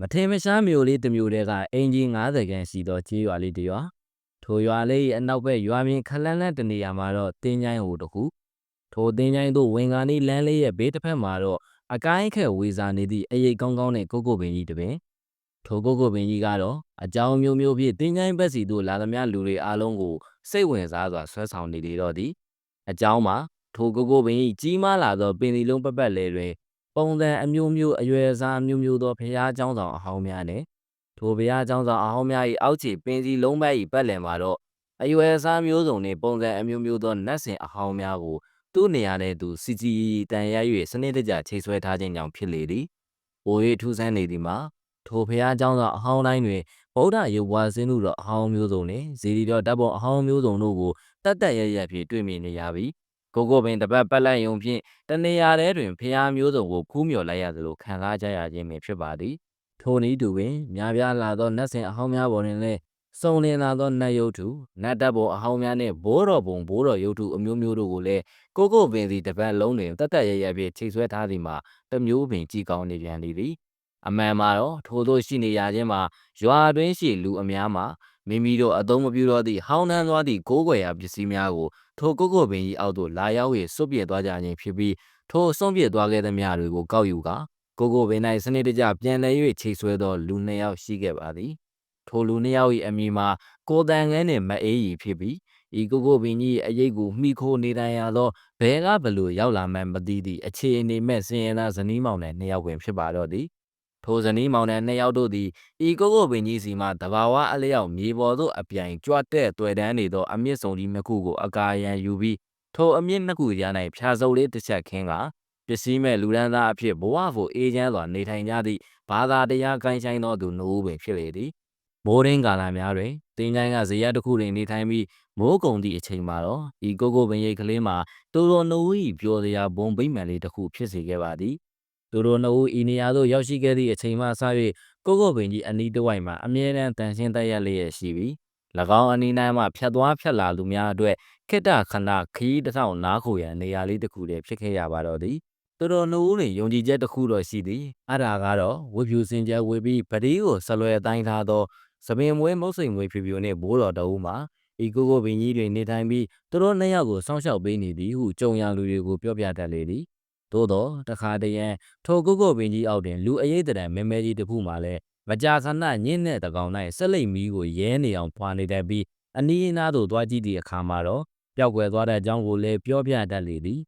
မထင်မရှားမြို့လေးတစ်မြို့တည်းကအင်ဂျီ90ခန်းရှိသောကျေးရွာလေးတစ်ရွာထိုရွာလေး၏အနောက်ဘက်ရွာပြင်ခလန်းလန်းတစ်နေရာမှာတော့တင်းချိုင်းဟိုတစ်ခုထိုတင်းချိုင်းသို့ဝင်ကားနီးလမ်းလေးရဲ့ဘေးတစ်ဖက်မှာတော့အကိုင်းခက်ဝေစာနေသည့်အရိပ်ကောင်းကောင်းနှင့်ကိုကိုပင်ကြီးတစ်ပင်ထိုကိုကိုပင်ကြီးကတော့အကြောင်းမျိုးမျိုးဖြင့်တင်းချိုင်းဘက်စီသို့လာသမျှလူတွေအားလုံးကိုစိတ်ဝင်စားစွာဆွဲဆောင်နေလေတော့သည်အကြောင်းမှာထိုကိုကိုပင်ကြီးကြီးမားလာသောပင်လီလုံးပပတ်လေတွင် ပုံစံအမျိုးမျိုးအရွယ်အစားအမျိုးမျိုးသောဘုရားကျောင်းဆောင်အဟောင်းများနဲ့ထိုဘုရားကျောင်းဆောင်အဟောင်းများ၏အောက်ခြေပင်စည်းလုံးပတ်၏ပတ်လည်မှာတော့အရွယ်အစားမျိုးစုံနှင့်ပုံစံအမျိုးမျိုးသောနတ်ဆင်အဟောင်းများကိုသူ့နေရာနဲ့သူစီကြီးတန်ရ၍စနစ်တကျချိတ်ဆွဲထားခြင်းကြောင့်ဖြစ်လေသည်။ဝို၍ထူးဆန်းနေသည်မှာထိုဘုရားကျောင်းဆောင်အဟောင်းတိုင်းတွင်ဗုဒ္ဓရုပ်ဝါစင်းတို့တော့အဟောင်းမျိုးစုံနှင့်ဇေဒီတော်တပ်ပုံအဟောင်းမျိုးစုံတို့ကိုတတ်တတ်ရရဖြင့်တွေ့မြင်နေရပြီး ကိုကိုပင်တပတ်ပတ်လိုက်ယုံဖြင့်တနေရာထဲတွင်ဖျားမျိုးစုံကိုဖူးမြော်လိုက်ရသလိုခံစားကြရခြင်းပင်ဖြစ်ပါသည်ထိုနည်းတူပင်များပြားလာသောနတ်ဆင်အဟောင်းများပေါ်တွင်လည်းစုံလင်လာသောနတ်ရုပ်ထုနတ်တပ်ပေါ်အဟောင်းများနှင့်ဘိုးတော်ပုံဘိုးတော်ရုပ်ထုအမျိုးမျိုးတို့ကိုလည်းကိုကိုပင်စီတစ်ပတ်လုံးတွင်တတ်တတ်ရရဖြင့်ချိတ်ဆွဲထားသည်မှာတစ်မျိုးပင်ကြည်ကောင်းနေပြန်လေသည်အမှန်မှာတော့ထိုသို့ရှိနေရခြင်းမှာရွာတွင်းရှိလူအများမှာ မိမိတို့အသုံးမပြုတော့သည့်ဟောင်းနှမ်းသွားသည့်ကိုးကွယ်ရာပစ္စည်းများကိုထိုကိုကိုပင်ကြီးအောက်သို့လာရောက်၍စွန့်ပစ်သွားကြခြင်းဖြစ်ပြီးထိုစွန့်ပစ်သွားခဲ့သမျှတွေကိုကောက်ယူကာကိုကိုပင်၌စနစ်တကျပြန်လည်၍ချိတ်ဆွဲသောလူနှစ်ယောက်ရှိခဲ့ပါသည်ထိုလူနှစ်ယောက်၏အမည်မှာကိုတန်ငန်းနှင့်မအေးရီဖြစ်ပြီးဤကိုကိုပင်ကြီးအရေးကိုမိခိုးနေတိုင်ရသောဘဲကဘလို့ရောက်လာမှန်းမသိသည့်အခြေအနေမဲ့စင်ရနာဇနီးမောင်နှင့်နှစ်ယောက်ပင်ဖြစ်ပါတော့သည် ထိုဇနီးမောင်နှင့်နှစ်ယောက်တို့သည်ဤကိုကိုပင်ကြီးစီမှတဘာဝအလျောက်မြေပေါ်သို့အပြိုင်ကြွတဲ့တွေ့တန်းနေသောအမြင့်ဆုံးကြီးနှစ်ခုကိုအကာအရန်ယူပြီးထိုအမြင့်နှစ်ခုရ၌ဖြာစုပ်လေးတစ်ချက်ခင်းကပစ္စည်းမဲ့လူဒန်းသားအဖြစ်ဘဝကိုအေးချမ်းစွာနေထိုင်ကြသည့်ဘာသာတရားကိုင်းဆိုင်သောသူနိုးပင်ဖြစ်လေသည်မိုးရင်းကာလများတွင်တင်းချိုင်းကဇေယျတစ်ခုတွင်နေထိုင်ပြီးမိုးကုံသည့်အချိန်မှာတော့ဤကိုကိုပင်ရိတ်ကလေးမှာတူတော်နိုး၏ပျော်စရာဘုံဗိမ္မာန်လေးတစ်ခုဖြစ်စေခဲ့ပါသည် သူတို့နှစ်ဦးဤနေရာသို့ရောက်ရှိခဲ့သည့်အချိန်မှစ၍ကိုကိုပင်ကြီးအနီးတစ်ဝိုက်မှာအမြဲတမ်းတန်ရှင်းတက်ရက်လျက်ရှိပြီး၎င်းအနီးနားမှဖြတ်သွားဖြတ်လာလူများအတွက်ခိတ္တခဏခရီးတစ်ထောင်နားခိုရန်နေရာလေးတစ်ခုတည်းဖြစ်ခဲ့ရပါတော့သည်သူတို့နှစ်ဦးတွင်ယုံကြည်ချက်တစ်ခုတော့ရှိသည်အဲ့ဒါကတော့ဝေဖြူစင်ကြယ်ဝေပြီးပတိကိုဆလွယ်တိုင်းထားသောသပင်မွေးမုတ်စိမ်မွေးဖြူဖြူနှင့်ဘိုးတော်တအူးမှာဤကိုကိုပင်ကြီးတွင်နေထိုင်ပြီးသူတို့နှစ်ယောက်ကိုစောင့်ရှောက်ပေးနေသည်ဟုကြုံရလူတွေကိုပြောပြတတ်လေသည် သို့တော့တခါတရံထိုကိုကိုပင်ကြီးအောက်တွင်လူအရေးတရံမဲမဲကြီးတစ်ခုမှလည်းမကြာခဏညင်းတဲ့တကောင်၌ဆက်လိပ်မီးကိုရဲနေအောင်ဖွာနေတတ်ပြီးအနီးအနားသို့သွားကြည့်သည့်အခါမှာတော့ပျောက်ကွယ်သွားတဲ့အကြောင်းကိုလည်းပြောပြတတ်လေသည်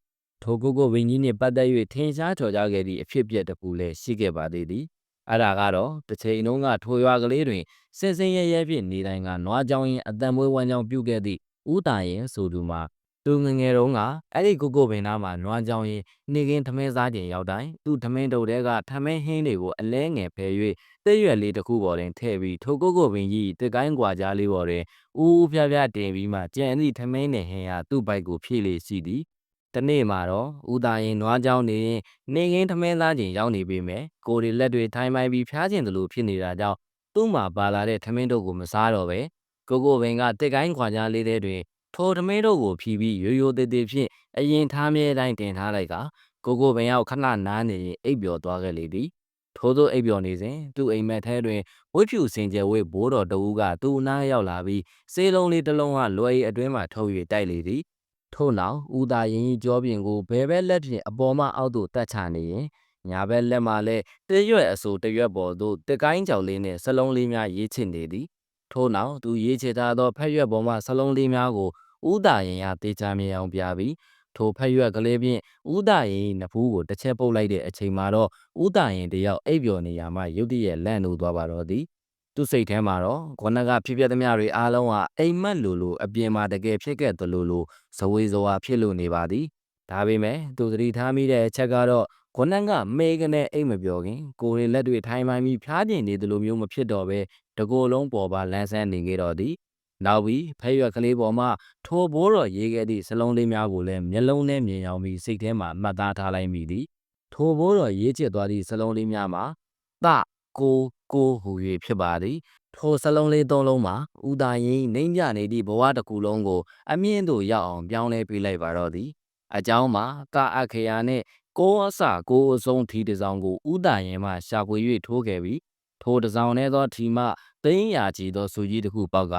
ထိုကိုကိုဝင်းကြီးနှင့်ပတ်သက်၍ထင်ရှားထော်ကြခဲ့သည့်အဖြစ်အပျက်တစ်ခုလည်းရှိခဲ့ပါသေးသည်အဲ့ဒါကတော့တစ်ချိန်လုံးကထိုရွာကလေးတွင်စင်စင်ရဲရဲဖြင့်နေတိုင်းကနွားကြောင်ရင်အတန်မွေးဝမ်းကြောင်ပြုတ်ခဲ့သည့်ဦးတာရင်ဆိုသူမှာ သူငငယ်တုန်းကအဲ့ဒီကိုကိုပင်သားမှာနွားကြောင်ရင်နေကင်းထမင်းစားခြင်းရောက်တိုင်းသူ့ထမင်းတုပ်တဲကထမင်းဟင်းတွေကိုအလဲငယ်ဖယ်၍တဲ့ရွက်လေးတစ်ခုပေါ်တွင်ထည့်ပြီးထိုကိုကိုပင်ကြီးတစ်ကိုင်းကွာကြားလေးပေါ်တွင်ဦးဦးဖြားဖြားတင်ပြီးမှကြံသည့်ထမင်းနှင့်ဟင်းဟာသူ့ဘိုက်ကိုဖြည့်လေရှိသည်တနေ့မှာတော့ဦးသားရင်နွားကြောင်နေရင်နေကင်းထမင်းသားခြင်းရောက်နေပေမဲ့ကိုရီလက်တွေထိုင်ပိုင်ပြီးဖျားခြင်းတလို့ဖြစ်နေတာကြောင့်သူ့မှာပါလာတဲ့ထမင်းတို့ကိုမစားတော့ပဲကိုကိုပင်ကတစ်ကိုင်းခွာကြားလေးတဲ့တွင် ထိုထမင်းတို့ကိုဖြီးပြီးရိုးရိုးသေးသေးဖြင့်အရင်ထားမြဲတိုင်းတင်ထားလိုက်ကကိုကိုပင်ရောက်ခဏနားနေရင်အိပ်ပျော်သွားခဲ့လေသည်ထို့သောအိပ်ပျော်နေစဉ်သူ့အိမ်မက်ထဲတွင်ဝိဖြူစင်ကြယ်ဝိဘိုးတော်တဦးကသူ့အနားရောက်လာပြီးစေးလုံးလေးတစ်လုံးကလွယ်ရီအတွင်းမှထုတ်၍တိုက်လေသည်ထို့နောက်ဦးသာရင်ကြီးကြောပြင်ကိုဘယ်ဘက်လက်ဖြင့်အပေါ်မှအောက်သို့တက်ချနေရင်ညာဘက်လက်မှလည်းတရွက်အစိုးတရွက်ပေါ်သို့တကိုင်းကြောင်လေးနှင့်စလုံးလေးများရေးချစ်နေသည် ထို့နောက်သူရေးချစ်ထားသောဖက်ရွက်ပေါ်မှစလုံးလေးများကိုဦးသာရင်ရတေချာမြင်အောင်ပြပြီးထိုဖက်ရွက်ကလေးဖြင့်ဦးသာရင်နဖူးကိုတစ်ချက်ပုတ်လိုက်တဲ့အချိန်မှာတော့ဦးသာရင်တယောက်အိပ်ပျော်နေရမှရုတ်တရက်လန့်နိုးသွားပါတော့သည်သူ့စိတ်ထဲမှာတော့ခေါနကဖြစ်ပျက်သမျှတွေအားလုံးဟာအိမ်မက်လိုလိုအပြင်မှာတကယ်ဖြစ်ခဲ့သလိုလိုဇဝေဇဝါဖြစ်လို့နေပါသည်ဒါပေမဲ့သူသတိထားမိတဲ့အချက်ကတော့ ခေါနကမေကနေအိမ်မပြောခင်ကိုရီလက်တွေထိုင်မှန်ပြီးဖျားကျင်နေသလိုမျိုးမဖြစ်တော့ပဲတကိုယ်လုံးပေါ်ပါလန်းဆန်းနေခဲ့တော့သည်နောက်ပြီးဖဲရွက်ကလေးပေါ်မှာထိုဘိုးတော်ရေးခဲ့သည့်စလုံးလေးများကိုလည်းမျက်လုံးနဲ့မြင်အောင်ပြီးစိတ်ထဲမှာမှတ်သားထားလိုက်မိသည်ထိုဘိုးတော်ရေးချစ်သွားသည့်စလုံးလေးများမှာသကိုကိုဟူ၍ဖြစ်ပါသည်ထိုစလုံးလေးသုံးလုံးမှာဥဒါရင်နှိမ့်ပြနေသည့်ဘဝတစ်ခုလုံးကို အမြင့်သို့ရောက်အောင်ပြောင်းလဲပေးလိုက်ပါတော့သည်အကြောင်းမှာကာအခရာနှင့် ကိုအစကိုအဆုံးထီတစောင်းကိုဥဒါရင်မှရှာဖွေ၍ထိုးခဲ့ပြီးထိုတစောင်းထဲသောထီမှသိန်းရာချီသောစုကြီးတစ်ခုပေါက်က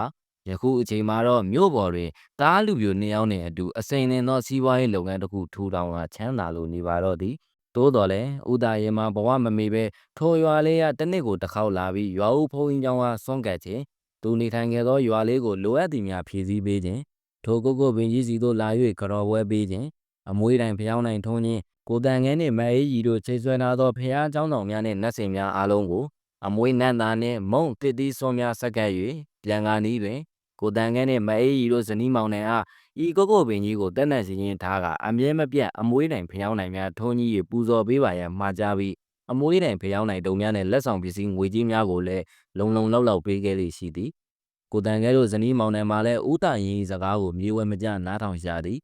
ယခုအချိန်မှာတော့မြို့ပေါ်တွင်တားလူပြိုနှစ်ယောက်နှင့်အတူအစိမ်လင်သောစီးပွားရေးလုပ်ငန်းတစ်ခုထူထောင်လာချမ်းသာလိုနေပါတော့သည်သို့တော်လည်းဥဒါရင်မှာဘဝမမေပဲထိုရွာလေးကတစ်နှစ်ကိုတစ်ခေါက်လာပြီးရွာဦးဖုံးကြီးကျောင်းကစွန့်ကတ်ခြင်းသူနေထိုင်ခဲ့သောရွာလေးကိုလိုအပ်သည်များဖြည့်ဆည်းပေးခြင်းထိုကိုကိုပင်ကြီးစီသို့လာ၍ကြော်ပွဲပေးခြင်း အမွေးတိုင်ဖျောင်းတိုင်ထုံးခြင်းကိုတန်ငဲနှင့်မအေးကြီးတို့ချိတ်ဆွဲထားသောဖះเจ้าတော်များနှင့်နတ်စင်များအားလုံးကိုအမွေးနတ်သားနှင့်မုံတစ်တီးစွန်များဆက်ကပ်၍ပြန်ကားနီးတွင်ကိုတန်ငဲနှင့်မအေးကြီးတို့ဇနီးမောင်နှံအားဤကိုကိုပင်ကြီးကိုတက်နတ်စင်းရင်ထားကအမြဲမပြတ်အမွေးတိုင်ဖျောင်းတိုင်များထုံးကြီး၍ပူဇော်ပေးပါရန်မှာကြားပြီးအမွေးတိုင်ဖျောင်းတိုင်တုံများနှင့်လက်ဆောင်ပစ္စည်းငွေကြီးများကိုလည်းလုံလုံလောက်လောက်ပေးခဲ့လေရှိသည်ကိုတန်ငဲတို့ဇနီးမောင်နှံမှလည်းဥတရင်စကားကိုမြေဝဲမကြနားထောင်ရှာသည်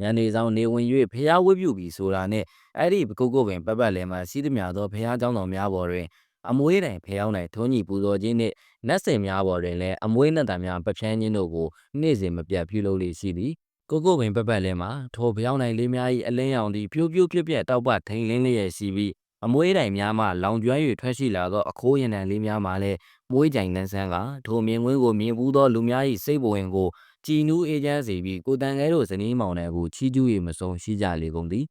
ညနေဆောင်နေဝင်၍ဖျားဝတ်ပြုပြီးဆိုတာနှင့်အဲ့ဒီကိုကိုပင်ပတ်ပတ်လည်မှာစီးသည်များသောဖျားเจ้าတော်များပေါ်တွင်အမွေးတိုင်ဖျောင်းတိုင်ထုံးကြီးပူဇော်ခြင်းနှင့်နတ်စင်များပေါ်တွင်လည်းအမွေးနတ်သားများပဖြန်းခြင်းတို့ကိုနေ့စဉ်မပြတ်ပြုလုပ်လေရှိသည်ကိုကိုပင်ပတ်ပတ်လည်မှာထိုဖျောင်းတိုင်လေးများ၏အလင်းရောင်သည်ပြိုးပြိုးပြက်ပြက်တောက်ပထိန်လင်းလျက်ရှိပြီးအမွေးတိုင်များမှလောင်ကျွမ်း၍ထွက်ရှိလာသောအခိုးရနံလေးများမှလည်းမွေးကြိုင်နှန်းဆန်းကထိုမြင်ကွင်းကိုမြင်ဘူးသောလူများ၏စိတ်ဘဝင်ကို ကြည်နူးအေးချမ်းစေပြီးကိုတန်ခဲတို့ဇနီးမောင်နှံကိုချီးကျူး၍မဆုံးရှိကြလေကုန်သည်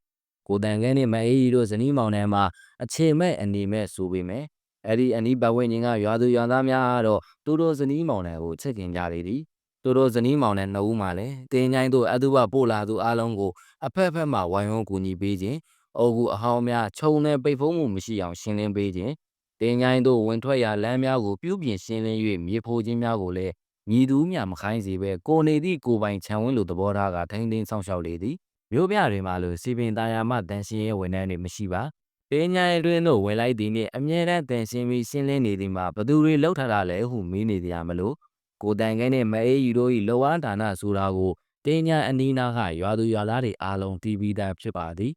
ကိုတန်ခဲနှင့်မအေးကြီးတို့ဇနီးမောင်နှံမှာအခြေမဲ့အနေမဲ့ဆိုပေမဲ့အဲ့ဒီအနီးပတ်ဝန်းကျင်ကရွာသူရွာသားများကတော့သူတို့ဇနီးမောင်နှံကိုချစ်ခင်ကြလေသည်သူတို့ဇနီးမောင်နှံနှစ်ဦးမှလည်းတင်းချိုင်းတို့အတုပပို့လာသူအလုံးကိုအဖက်ဖက်မှဝိုင်းဝန်းကူညီပေးခြင်းအုပ်ကူအဟောင်းများခြုံနဲ့ပိတ်ဖုံးမှုမရှိအောင်ရှင်းလင်းပေးခြင်းတင်းချိုင်းတို့ဝင်ထွက်ရာလမ်းများကိုပြုပြင်ရှင်းလင်း၍မြေဖိုးခြင်းများကိုလည်း ညီသူမြမခိုင်းစေပဲကိုနေသည့်ကိုပိုင်ခြံဝင်းလိုသဘောထားကထိန်းသိမ်းဆောင်ရှောက်လေသည်မြို့ပြတွေမှာလိုစီပင်သားယာမှတန်ရှင်ရဲ့ဝန်ထမ်းတွေမရှိပါတင်းချိုင်းတွင်တို့ဝင်လိုက်သည်နှင့်အမြဲတမ်းတန်ရှင်ပြီးရှင်းလင်းနေသည်မှာဘသူတွေလောက်ထတာလဲဟုမေးနေကြမလို့ကိုတန်ခဲနှင့်မအေးယူတို့၏လောဝါဒါနဆိုတာကိုတင်းချိုင်းအနီးနားကရွာသူရွာသားတွေအားလုံးတီးပြီးသားဖြစ်ပါသည်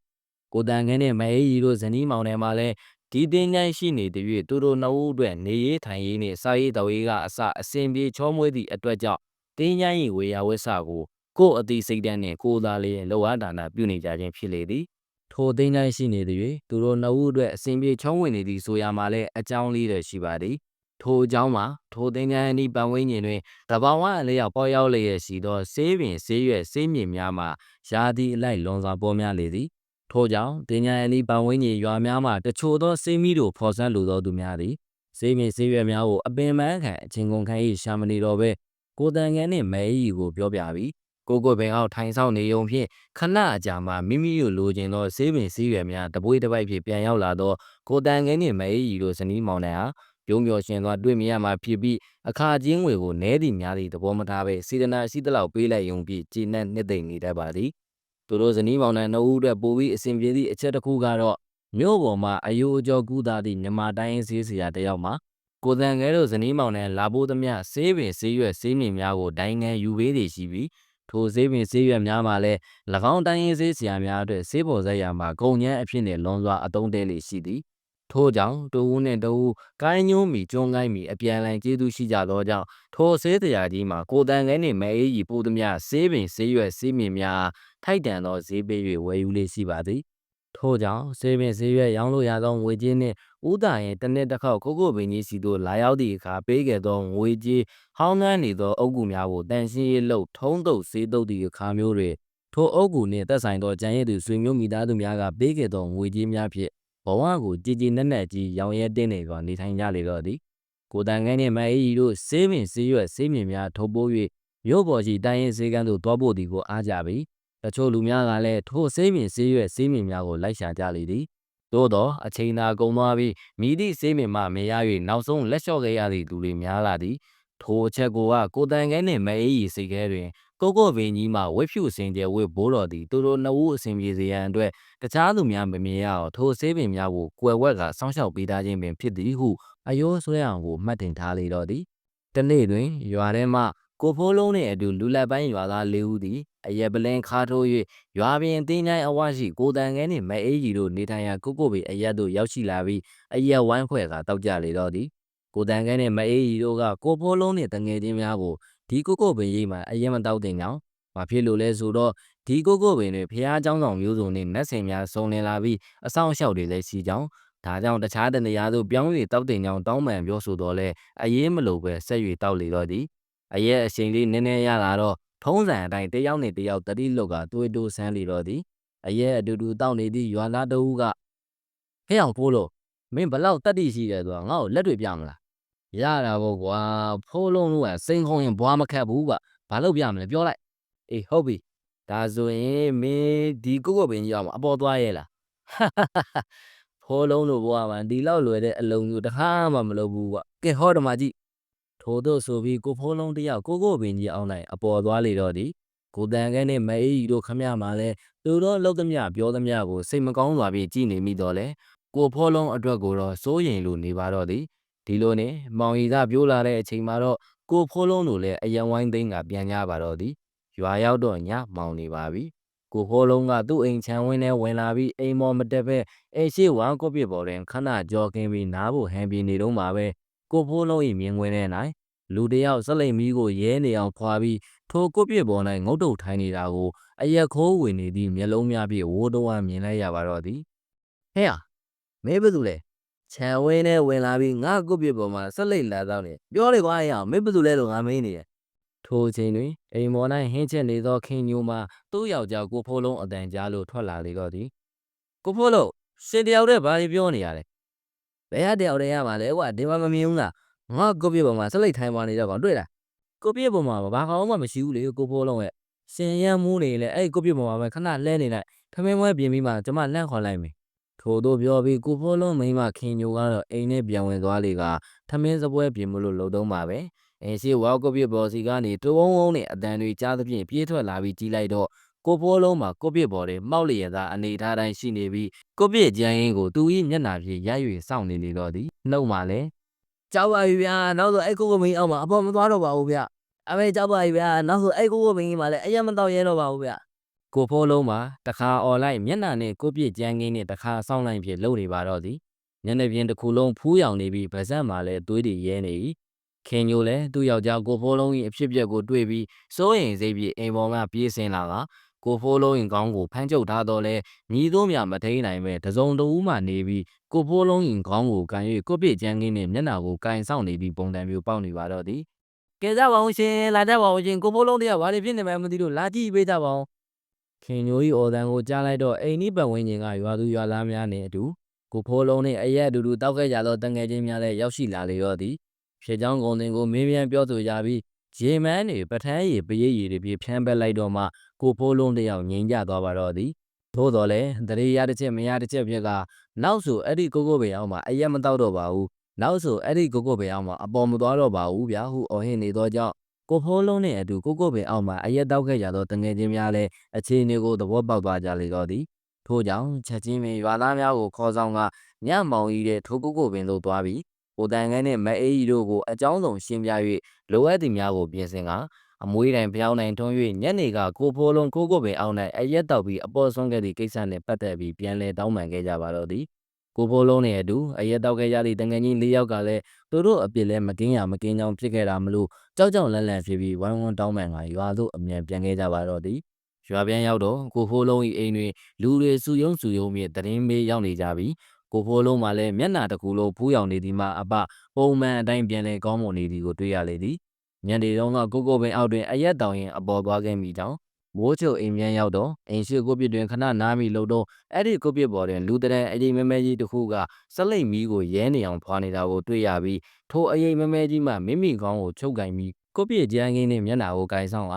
ကိုတန်ခဲနှင့်မအေးကြီးတို့ဇနီးမောင်နှံမှာလည်း ဒီတင်းချိုင်းရှိနေသည်၍သူတို့နှစ်ဦးအတွက်နေရေးထိုင်ရေးနှင့်စားရေးတောက်ရေးကအစအစဉ်ပြေချောမွေးသည့်အတွက်ကြောင့်တင်းချိုင်း၏ဝေယဝစ္စကိုကိုယ်အသည်စိတ်ဓာတ်နှင့်ကိုယ်သားလေးလောဝါဒါနပြုနေကြခြင်းဖြစ်လေသည်ထိုတင်းချိုင်းရှိနေသည်၍သူတို့နှစ်ဦးအတွက်အစဉ်ပြေချောဝင်နေသည်ဆိုရမှာလည်းအကြောင်းလေးတွေရှိပါသည်ထိုအကြောင်းမှာထိုသိန်းချမ်းအနီးပတ်ဝန်းကျင်တွင်တဘာဝအလျောက်ပေါ်ရောက်လျက်ရှိသောဆေးပင်ဆေးရွက်ဆေးမြင့်များမှရာသီအလိုက်လွန်စွာပေါ်များလေသည် ထို့ကြောင့်တင်ညာအနီးပတ်ဝန်းကျင်ရွာများမှတချို့သောဆေးမီးတို့ဖော်ဆန်းလိုသောသူများသည်ဆေးမြင့်ဆေးရွက်များကိုအပင်ပန်းခံအချင်းကုန်ခံ၏ရှာမနေတော့ဘဲကိုတန်ငန်းနှင့်မဲအီကိုပြောပြပြီးကိုကိုပင်အောင်ထိုင်ဆောင်နေုံဖြင့်ခဏအကြာမှမိမိတို့လိုချင်သောဆေးပင်ဆေးရွက်များတပွေးတစ်ပိုက်ဖြင့်ပြန်ရောက်လာသောကိုတန်ငန်းနှင့်မဲအီတို့ဇနီးမောင်နှံအားပြုံးပျော်ရှင်စွာတွေ့မြရမှာဖြစ်ပြီးအခါချင်းငွေကိုနဲသည်များသည့်သဘောမထားပဲစေတနာရှိသလောက်ပေးလိုက်ယုံပြီးကြည်နက်နှစ်သိမ့်နေတတ်ပါသည် သူတို့ဇနီးမောင်နှံနှစ်ဦးအတွက်ပိုပြီးအဆင်ပြေသည့်အချက်တစ်ခုကတော့မြို့ပေါ်မှာအယိုးအကျော်ကူးသားသည့်မြန်မာတိုင်းဆေးဆရာတယောက်မှာကိုတန်ခဲတို့ဇနီးမောင်နှံလာဖို့သမျှဆေးပင်ဆေးရွက်ဆေးမြင့်များကိုဒိုင်းငံယူပေးသည်ရှိပြီးထိုဆေးပင်ဆေးရွက်များမှာလည်း၎င်းတိုင်းရင်းဆေးဆရာများအတွက်ဆေးပေါ်ဆက်ရမှာဂုံညမ်းအဖြစ်နဲ့လွန်စွာအသုံးတဲလေရှိသည်ထို့ကြောင့်တူဦးနှင့်တူဦးကိုင်းညိုးမီကျွန်းကိုင်းမီအပြန်အလှန်ကျေးဇူးရှိကြသောကြောင့်ထိုဆေးတရားကြီးမှာကိုတန်ခဲနှင့်မဲအေးကြီးပို့သည်များဆေးပင်ဆေးရွက်ဆေးမြင့်များ ထိုက်တန်သောဈေးပေး၍ဝယ်ယူလေရှိပါသည်ထို့ကြောင့်ဆေးပင်ဆေးရွက်ရောင်းလို့ရသောငွေကြေးနှင့်ဥဒါရင်တစ်နှစ်တစ်ခေါက်ကိုကိုပင်ကြီးစီသို့လာရောက်သည့်အခါပေးခဲ့သောငွေကြေးဟောင်းနှမ်းနေသောအုပ်ကူများကိုတန်ရှင်းရေးလုပ်ထုံးတုပ်ဆေးတုပ်သည့်အခါမျိုးတွင်ထိုအုပ်ကူနှင့်သက်ဆိုင်သောကြံရည်သူဆွေမျိုးမိသားစုများကပေးခဲ့သောငွေကြေးများဖြင့်ဘဝကိုကြည်ကြည်နက်နက်ကြီးရောင်ရဲတင်းနေစွာနေထိုင်ကြလေတော့သည်ကိုတန်ငန်းနှင့်မအေးကြီးတို့ဆေးပင်ဆေးရွက်ဆေးမြင့်များထုတ်ပိုး၍မြို့ပေါ်ရှိတိုင်းရင်ဆေးကန်းသို့တွားဖို့သည်ကိုအားကြပြီး တချို့လူများကလည်းထိုဆေးပင်ဆေးရွက်ဆေးမြင့်များကိုလိုက်ရှာကြလေသည်သို့သောအချိန်သာကုန်သွားပြီးမိသည့်ဆေးမြင့်မှမရ၍နောက်ဆုံးလက်လျှော့ခဲ့ရသည့်သူတွေများလာသည်ထိုအချက်ကိုကကိုတန်ခဲနှင့်မအေးကြီးစိတ်ခဲတွင်ကိုကိုပင်ကြီးမှဝက်ဖြူစင်ကြယ်ဝက်ဘိုးတော်သည်သူတို့နှစ်ဦးအစဉ်ပြေစေရန်အတွက်တခြားသူများမမြင်ရအောင်ထိုဆေးပင်များကိုကွယ်ဝက်ကစောင့်ရှောက်ပေးထားခြင်းပင်ဖြစ်သည်ဟုအယိုးဆွဲအောင်ကိုမှတ်တင်ထားလေတော့သည်တနေ့တွင်ရွာထဲမှကိုဖိုးလုံးနှင့်အတူလူလက်ပိုင်းရွာသားလေးဦးသည် အရက်ပလင်းခါထိုး၍ရွာပြင်တင်းချိုင်းအဝရှိကိုတန်ခဲနှင့်မအေးကြီးတို့နေထိုင်ရာကိုကိုပေအရက်တို့ရောက်ရှိလာပြီးအရက်ဝိုင်းခွဲကတောက်ကြလေတော့သည်ကိုတန်ခဲနှင့်မအေးကြီးတို့ကကိုဖိုးလုံးနှင့်တငယ်ချင်းများကိုဒီကိုကိုပင်ရိပ်မှာအရင်မတောက်တင်ကြောင်း။ဘာဖြစ်လို့လဲဆိုတော့ဒီကိုကိုပင်တွေဖះเจ้าဆောင်မျိုးစုံနဲ့နတ်ဆင်များစုံလင်လာပြီးအဆောင်အလျှောက်တွေလည်းရှိကြောင်း ဒါကြောင့်တခြားတနေရာသို့ပြောင်း၍တောက်တင်ကြောင်းတောင်းပန်ပြောဆိုတော့လဲအရေးမလို့ပဲဆက်၍တောက်လေတော့သည်အရက်အချိန်လေးနည်းနည်းရလာတော့ ထုံးစံအတိုင်းတယောက်နဲ့တယောက်တတိလွတ်ကတွေးတိုးဆန်းလေတော့သည်အရက်အတူတူတောက်နေသည့်ရွာသားတဦးကဟဲ့အောင်ဖိုးလို့မင်းဘလောက်တတ်တိရှိတယ်ဆိုတာငါ့ကိုလက်တွေပြမလားရတာပေါ့ကွာဖိုးလုံးလို့ကစိန်ခုံရင်ဘွားမခတ်ဘူးကဘာလို့ပြမလဲပြောလိုက်အေးဟုတ်ပြီဒါဆိုရင်မင်းဒီကုတ်ကုတ်ပင်ကြီးအောင်အပေါ်သွားရဲလားဖိုးလုံးလို့ဘွားမှာဒီလောက်လွယ်တဲ့အလုံးမျိုးတစ်ခါမှမလုပ်ဘူးကွကဲဟောဓမ္မကြီး ထို့သို့ဆိုပြီးကိုဖိုးလုံးတယောက်ကိုကိုပင်ကြီးအောင်လိုက်အပေါ်သွားလေတော့သည်ကိုတန်ခဲနဲ့မအေးကြီးတို့ခမရမှာလဲသူတို့လှုပ်သမျှပြောသမျှကိုစိတ်မကောင်းစွာဖြင့်ကြည်နေမိတော့လဲကိုဖိုးလုံးအတွက်ကိုတော့စိုးရိမ်လို့နေပါတော့သည်ဒီလိုနဲ့မောင်ရီသားပြိုးလာတဲ့အချိန်မှာတော့ကိုဖိုးလုံးတို့လည်းအယံဝိုင်းသိန်းကပြန်ကြပါတော့သည်ရွာရောက်တော့ညမောင်နေပါပြီကိုဖိုးလုံးကသူ့အိမ်ချမ်းဝင်းထဲဝင်လာပြီးအိမ်မော်မတက်ပဲအိမ်ရှိဝမ်းကိုပြစ်ပေါ်တွင်ခဏကြော်ကင်းပြီးနားဖို့ဟန်ပြနေတော့မှာပဲ ကိုဖိုးလုံး၏မြင်ကွင်းထဲ၌လူတစ်ယောက်စလိမ်မီးကိုရဲနေအောင်ခွာပြီးထိုကိုပြစ်ပေါ်၌ငုတ်တုတ်ထိုင်းနေတာကိုအရက်ခိုးဝင်နေသည့်မျက်လုံးများဖြင့်ဝိုးတော်ဝါမြင်လိုက်ရပါတော့သည်ဟဲ့ဟာမင်းဘာလုပ်လဲခြံဝင်းထဲဝင်လာပြီးငါကိုပြစ်ပေါ်မှာစလိမ်လာတော့နေပြောလေကွာဟဲ့ဟာမင်းဘာလုပ်လဲလို့ငါမေးနေတယ်ထိုအချိန်တွင်အိမ်မော်၌ဟင်းချက်နေသောခင်ညိုမှာသူ့ယောက်ျားကိုဖိုးလုံးအတန်ကြားလို့ထွက်လာလေတော့သည်ကိုဖိုးလုံးရှင်တယောက်တည်းဘာတွေပြောနေရလဲ ဘယ်ဟာတယောက်တည်းရမှာလဲကွာဒီမှာမမြင်ဘူးလားငါကိုပြစ်ပေါ်မှာစလိတ်ထိုင်ပါနေတော့ကောင်တွေ့လားကိုပြစ်ပေါ်မှာဘာကောင်မှမရှိဘူးလေကိုဖိုးလုံးရဲ့ရှင်ရမ်းမူးနေလေအဲ့ကိုပြစ်ပေါ်မှာပဲခဏလဲနေလိုက်ထမင်းမွဲပြင်ပြီးမှကျမလန့်ခေါ်လိုက်မယ်ထို့တို့ပြောပြီးကိုဖိုးလုံးမိမခင်ညိုကတော့အိမ်နဲ့ပြန်ဝင်သွားလေကထမင်းစပွဲပြင်မလို့လှုပ်တော့မှာပဲအင်းရှိဝါကိုပြစ်ပေါ်စီကနေတဝုံဝုံနဲ့အတန်တွေကြားသဖြင့်ပြေးထွက်လာပြီးကြီးလိုက်တော့ ကိုဖိုးလုံးမှာကိုပြစ်ပေါ်တွင်မှောက်လျက်သားအနေထားတိုင်းရှိနေပြီးကိုပြစ်ကြမ်းရင်ကိုသူ၏မျက်နှာဖြင့်ရိုက်၍စောင့်နေလေတော့သည်နှုတ်မှလည်းကြောက်ပါပြီဗျာနောက်ဆိုအဲ့ကိုကိုမင်းအောင်မှာအပေါ်မသွားတော့ပါဘူးဗျအမေကြောက်ပါပြီဗျာနောက်ဆိုအဲ့ကိုကိုမင်းမှာလည်းအရက်မတော့ရဲတော့ပါဘူးဗျကိုဖိုးလုံးမှာတခါអော်လိုက်မျက်နှာနဲ့ကိုပြစ်ကြမ်းကင်းနဲ့တခါစောင့်လိုက်ဖြင့်လှုပ်နေပါတော့သည်ညနေပြင်းတစ်ခုလုံးဖူးယောင်နေပြီးဗဇက်မှာလည်းသွေးတွေရဲနေ၏ခင်ညိုလည်းသူ့ယောက်ျားကိုဖိုးလုံး၏အဖြစ်အပျက်ကိုတွေ့ပြီးစိုးရင်စိတ်ဖြင့်အိမ်ပေါ်မှပြေးဆင်းလာက ကိုဖိုးလုံးရင်ကောင်းကိုဖမ်းချုပ်ထားတော့လဲညီတို့မြမထိန်နိုင်ပဲတစုံတဦးမှနေပြီးကိုဖိုးလုံးရင်ကောင်းကိုကန်၍ကိုပြစ်ချမ်းကင်းနဲ့မျက်နှာကိုကန်ဆောင်နေသည့်ပုံစံမျိုးပေါက်နေပါတော့သည်ကဲကြပါဦးရှင်လာကြပါဦးရှင်ကိုဖိုးလုံးတရားဘာတွေဖြစ်နေမှန်းမသိလို့လာကြည့်ပေးကြပါဦးခင်ညို၏အော်တန်ကိုကြားလိုက်တော့အိမ်ဤပတ်ဝန်းကျင်ကရွာသူရွာသားများနှင့်အတူကိုဖိုးလုံးနှင့်အရက်အတူတူတောက်ခဲ့ကြသောတငယ်ချင်းများလည်းရောက်ရှိလာလေတော့သည်ဖြစ်ကြောင်းကုန်တင်ကိုမင်းမြန်ပြောဆိုကြပြီး ဂျေမန်းတွေပထန်းရည်ပရိတ်ရည်တွေဖြင့်ဖြန်းပက်လိုက်တော့မှကိုဖိုးလုံးတယောက်ငြိမ်ကြသွားပါတော့သည်သို့တော်လည်းတရေရတစ်ချက်မရတစ်ချက်ပြက်ကနောက်ဆိုအဲ့ဒီကိုကိုဘေအောင်မှာအရက်မတော့တော့ပါဘူးနောက်ဆိုအဲ့ဒီကိုကိုဘေအောင်မှာအပေါ်မသွားတော့ပါဘူးဗျာဟုအော်ဟစ်နေသောကြောင့်ကိုဖိုးလုံးနဲ့အတူကိုကိုဘေအောင်မှာအရက်တောက်ခဲ့ကြသောတငယ်ချင်းများလည်းအခြေအနေကိုသဘောပေါက်သွားကြလေတော့သည်ထို့ကြောင့်ချက်ချင်းပင်ရွာသားများကိုခေါ်ဆောင်ကညမောင်ကြီးတဲ့ထိုကိုကိုပင်သို့သွားပြီး ကိုတန်ခန်းနှင့်မအေးကြီးတို့ကိုအကြောင်းစုံရှင်းပြ၍လိုအပ်သည်များကိုပြင်ဆင်ကအမွေးတိုင်ဖျောင်းတိုင်ထွန်း၍ညနေကကိုဖိုးလုံးကိုကိုပင်အောင်၌အရက်တောက်ပြီးအပေါ်ဆုံးခဲ့သည့်ကိစ္စနှင့်ပတ်သက်ပြီးပြန်လည်တောင်းပန်ခဲ့ကြပါတော့သည်ကိုဖိုးလုံးနှင့်အတူအရက်တောက်ခဲ့ကြသည့်တငယ်ချင်း၄ယောက်ကလည်းသူတို့အပြစ်လဲမကင်းရမကင်းကြောင်းဖြစ်ခဲ့တာမလို့ကြောက်ကြောက်လန့်လန့်ဖြစ်ပြီးဝိုင်းဝန်းတောင်းပန်ကရွာသို့အမြန်ပြန်ခဲ့ကြပါတော့သည်ရွာပြန်ရောက်တော့ကိုဖိုးလုံး၏အိမ်တွင်လူတွေစုယုံစုယုံမြင့်တရင်မေးရောက်နေကြပြီး ကိုဖိုးလုံးမှလည်းမျက်နှာတစ်ခုလုံးဖူးယောင်နေသည်မှအပပုံမှန်အတိုင်းပြန်လဲကောင်းမွန်နေသည်ကိုတွေ့ရလေသည်ညနေတုန်းကကိုကိုပင်အောက်တွင်အရက်တောင်ရင်အပေါ်သွားခဲ့မိကြောင်းမိုးချုပ်အိမ်ပြန်ရောက်တော့အိမ်ရှိကိုပြစ်တွင်ခဏနားမိလို့တော့အဲ့ဒီကိုပြစ်ပေါ်တွင်လူတရန်အရေးမမဲကြီးတစ်ခုကစလိတ်မီးကိုရဲနေအောင်ဖွာနေတာကိုတွေ့ရပြီးထိုအရေးမမဲကြီးမှမိမိကောင်းကိုချုပ်ကင်ပြီးကိုပြစ်ကြမ်းကင်းနဲ့မျက်နှာကိုကင်ဆောင်က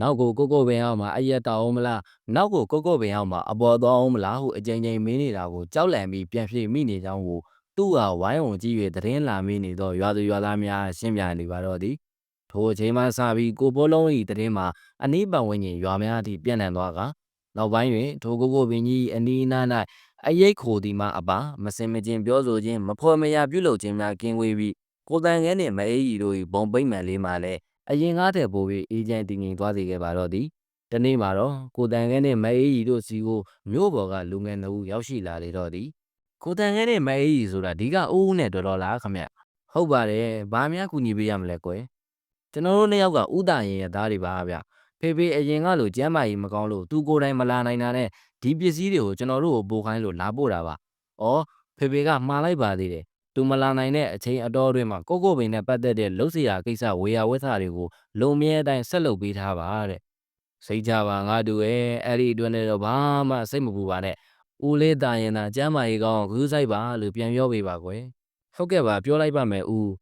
နောက်ကိုကိုကိုပင်အောင်မှာအရက်တောက်အောင်မလားနောက်ကိုကိုကိုပင်အောင်မှာအပေါ်သွားအောင်မလားဟုအကြိမ်ကြိမ်မင်းနေတာကိုကြောက်လန့်ပြီးပြန်ပြေးမိနေကြောင်းကိုသူ့ဟာဝိုင်းဝန်းကြည့်၍သတင်းလာမိနေသောရွာသူရွာသားများရှင်းပြနေပါတော့သည်ထိုအချိန်မှစပြီးကိုပိုးလုံး၏သတင်းမှာအနီးပတ်ဝန်းကျင်ရွာများသည့်ပြန့်နှံ့သွားကနောက်ပိုင်းတွင်ထိုကိုကိုပင်ကြီးအနီးနား၌အရိတ်ခိုသည်မှအပါမစင်မကျင်ပြောဆိုခြင်းမဖွယ်မရပြုလုပ်ခြင်းများကင်းဝေးပြီးကိုတန်ခဲနှင့်မအေးကြီးတို့၏ဘုံပိတ်မှန်လေးမှလည်း အရင်ကားတဲ့ပိုပြီးအေဂျင့်တည်ငြိမ်သွားစေခဲ့ပါတော့သည်တနေ့မှာတော့ကိုတန်ခဲနှင့်မအေးကြီးတို့စီကိုမြို့ပေါ်ကလူငယ်နှုတ်ရောက်ရှိလာလေတော့သည်ကိုတန်ခဲနှင့်မအေးကြီးဆိုတာဒီကအိုးဦးနဲ့တော်တော်လားခမဟုတ်ပါတယ်ဘာများကူညီပေးရမလဲကွယ်ကျွန်တော်တို့နှစ်ယောက်ကဥဒရင်ရဲ့သားတွေပါဗျဖေဖေအရင်ကလိုကျမ်းမာရေးမကောင်းလို့သူကိုယ်တိုင်မလာနိုင်တာနဲ့ဒီပစ္စည်းတွေကိုကျွန်တော်တို့ကိုပို့ခိုင်းလို့လာပို့တာပါဩဖေဖေကမှားလိုက်ပါသေးတယ် သူမလာနိုင်တဲ့အချိန်အတော်အတွင်းမှာကိုကိုပင်နဲ့ပတ်သက်တဲ့လှုပ်ရှားကိစ္စဝေယဝစ္စတွေကိုလုံမြဲအတိုင်းဆက်လုပ်ပေးထားပါတဲ့စိတ်ကြပါငါတို့ရဲ့အဲ့ဒီအတွက်နဲ့တော့ဘာမှစိတ်မပူပါနဲ့ဦးလေးတာရင်သာကျမ်းမာရေးကောင်းဂူးဆိုင်ပါလို့ပြန်ပြောပေးပါကွယ်ဟုတ်ကဲ့ပါပြောလိုက်ပါမယ်ဦး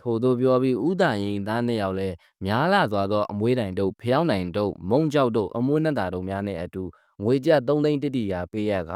ထို့သို့ပြောပြီးဦးတာရင်သားနှစ်ယောက်လဲများလာသွားသောအမွေးတိုင်တို့ဖျောင်းတိုင်တို့မုံကြောက်တို့အမွေးနှက်တာတို့များနဲ့အတူငွေကျပ်3သိန်းတိတိရာပေးရက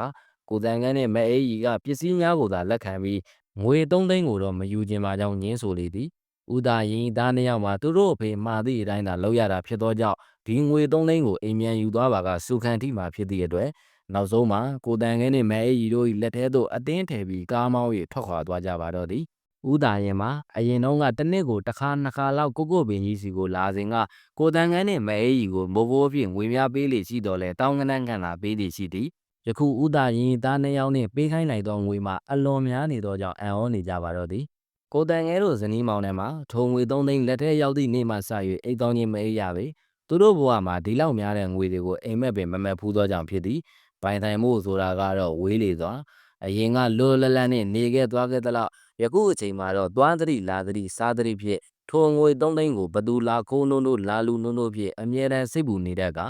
ကိုတန်ကန်းနဲ့မအေးကြီးကပစ္စည်းများကိုသာလက်ခံပြီး ငွေ3သိန်းကိုတော့မယူခြင်းပါကြောင်းညင်းဆိုလေသည်ဦးတာရင်သားနှစ်ယောက်မှာသူတို့အဖေမှာသည့်အတိုင်းသာလောက်ရတာဖြစ်သောကြောင့်ဒီငွေ3သိန်းကိုအိမ်မြန်ယူသွားပါကစုခံထိမှာဖြစ်သည့်အတွက်နောက်ဆုံးမှာကိုတန်ကန်းနဲ့မအေးကြီးတို့၏လက်ထဲသို့အတင်းထည့်ပြီးကားမောင်း၍ထွက်ခွာသွားကြပါတော့သည်ဦးတာရင်မှာအရင်တော့ကတစ်နှစ်ကိုတစ်ခါနှစ်ခါလောက်ကိုကိုပင်ကြီးစီကိုလာစဉ်ကကိုတန်ကန်းနဲ့မအေးကြီးကိုမိုးဘိုးဖြင့်ငွေများပေးလေရှိတော်လဲတောင်းကနန်းကန်လာပေးသည်ရှိသည် ယခုဦးတာရင်သားနှစ်ယောက်နှင့်ပေးခိုင်းလိုက်သောငွေမှာအလွန်များနေသောကြောင့်အံ့ဩနေကြပါတော့သည်ကိုတန်ငယ်တို့ဇနီးမောင်နှံမှာထုံငွေ3သိန်းလက်ထဲရောက်သည့်နေ့မှစ၍အိတ်တော်ချင်းမအေးရပေသူတို့ဘဝမှာဒီလောက်များတဲ့ငွေတွေကိုအိမ်မက်ပင်မမက်ဖူးသောကြောင့်ဖြစ်သည်ပိုင်ဆိုင်မှုဆိုတာကတော့ဝေးလေသွားအရင်ကလောလလန်းနဲ့နေခဲ့သွားခဲ့သလောက်ယခုအချိန်မှာတော့သွားသတိလာသတိစားသတိဖြင့်ထိုငွေ3သိန်းကိုဘသူလာခိုးနှုံးတို့လာလူနှုံးတို့ဖြင့်အမြဲတမ်းစိတ်ပူနေတဲ့က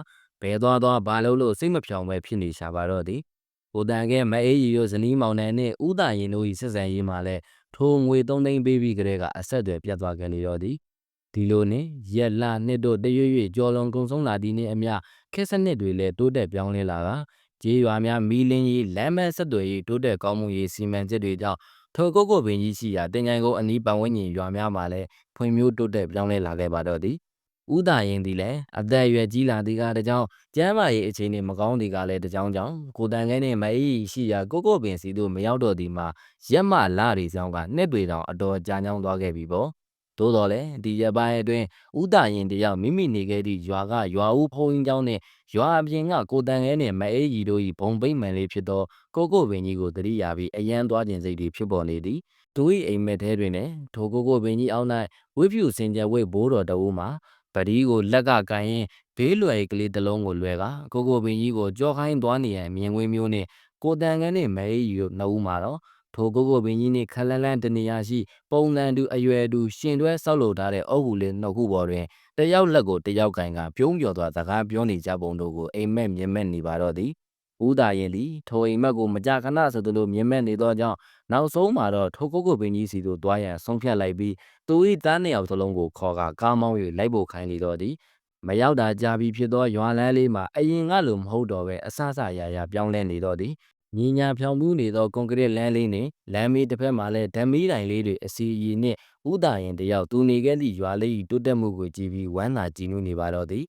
ဘဲသွားသွားဘာလို့လို့စိတ်မဖြောင်ပဲဖြစ်နေရှာပါတော့သည်ကိုတန်ကဲမအေးရီတို့ဇနီးမောင်နှံနှင့်ဥတာရင်တို့၏ဆက်ဆံရေးမှာလည်းထိုငွေ3သိန်းပေးပြီးကလေးကအဆက်အသွယ်ပြတ်သွားခဲ့လေတော့သည်ဒီလိုနှင့်ရက်လနှစ်တို့တရွေ့ရွေ့ကြော်လွန်ကုံဆုံးလာသည်နှင့်အမျှခက်စနစ်တွေလည်းတိုးတက်ပြောင်းလဲလာတာကြေးရွာများမီလင်းကြီးလမ်းမဆက်သွယ်ရေးတိုးတက်ကောင်းမှုရေးစီမံချက်တွေကြောင့်ထိုကိုကိုပင်ကြီးရှိရာတင်ကြိုင်ကုန်းအနီးပတ်ဝန်းကျင်ရွာများမှာလည်းဖွံ့ဖြိုးတိုးတက်ပြောင်းလဲလာခဲ့ပါတော့သည် ဥဒါရင်သည်လည်းအသက်အရွယ်ကြီးလာသည်ကတကြောင်ကျန်းမာရေးအခြေအနေမကောင်းသည်ကလည်းတကြောင်ကြောင့်ကိုတန်ခဲနှင့်မအီရှိရာကိုကိုပင်စီတို့မရောက်တော့သည်မှာရက်မလာရီဆောင်ကနှစ်တွေတောင်အတော်ကြာညောင်းသွားခဲ့ပြီပေါ့သို့တော်လည်းဒီရပိုင်းအတွင်းဥဒါရင်တယောက်မိမိနေခဲ့သည့်ရွာကရွာဦးဖုံးကျောင်းနှင့်ရွာအပြင်ကကိုတန်ခဲနှင့်မအေးကြီးတို့၏ဘုံပိမ့်မှန်လေးဖြစ်သောကိုကိုပင်ကြီးကိုတရိယာပြီးအယမ်းသွားခြင်းစိတ်တွေဖြစ်ပေါ်နေသည်သူ၏အိမ်မက်ထဲတွင်လည်းထိုကိုကိုပင်ကြီးအောက်၌ဝိဖြူစင်ကြဝိဘိုးတော်တအူးမှာ ပဒီကိုလက်ကကန်ရင်ဘေးလွယ်ကလေးတစ်လုံးကိုလွယ်ကကိုကိုပင်ကြီးကိုကြောခိုင်းသွားနေရန်မြင်ကွင်းမျိုးနှင့်ကိုတန်ကန်းနှင့်မဲရီတို့နှစ်ဦးမှာတော့ထိုကိုကိုပင်ကြီးနှင့်ခလန်းလန်းတနေရာရှိ ပုံစံတူအရွယ်တူရှင်တွဲဆောက်လုပ်ထားတဲ့အုပ်ဟူလေးနှစ်ခုပေါ်တွင်တယောက်လက်ကိုတယောက်ကင်ကပြုံးပြော်သွားစကားပြောနေကြပုံတို့ကိုအိမ်မက်မြင်မဲ့နေပါတော့သည် ဦးသာရင်သည်ထိုအိမ်မက်ကိုမကြာခဏဆိုသလိုမြင်မဲ့နေသောကြောင့်နောက်ဆုံးမှာတော့ထိုကိုကိုပင်ကြီးစီသို့တွားရန်ဆုံးဖြတ်လိုက်ပြီးသူ၏သားနှစ်ယောက်စလုံးကိုခေါ်ကာကားမောင်း၍လိုက်ဖို့ခိုင်းလေတော့သည်မရောက်တာကြာပြီဖြစ်သောရွာလန်းလေးမှာအရင်ကလိုမဟုတ်တော့ပဲအဆအဆရာရာပြောင်းလဲနေတော့သည်ညီညာဖြောင်မှုနေသောကွန်ကရစ်လမ်းလေးနှင့်လမ်းမေးတစ်ဖက်မှာလည်းဓမီတိုင်လေးတွေအစီအီနှင့်ဥတာရင်တယောက်သူနေခဲ့သည့်ရွာလေး၏တိုးတက်မှုကိုကြည့်ပြီးဝမ်းသာကြည်နူးနေပါတော့သည်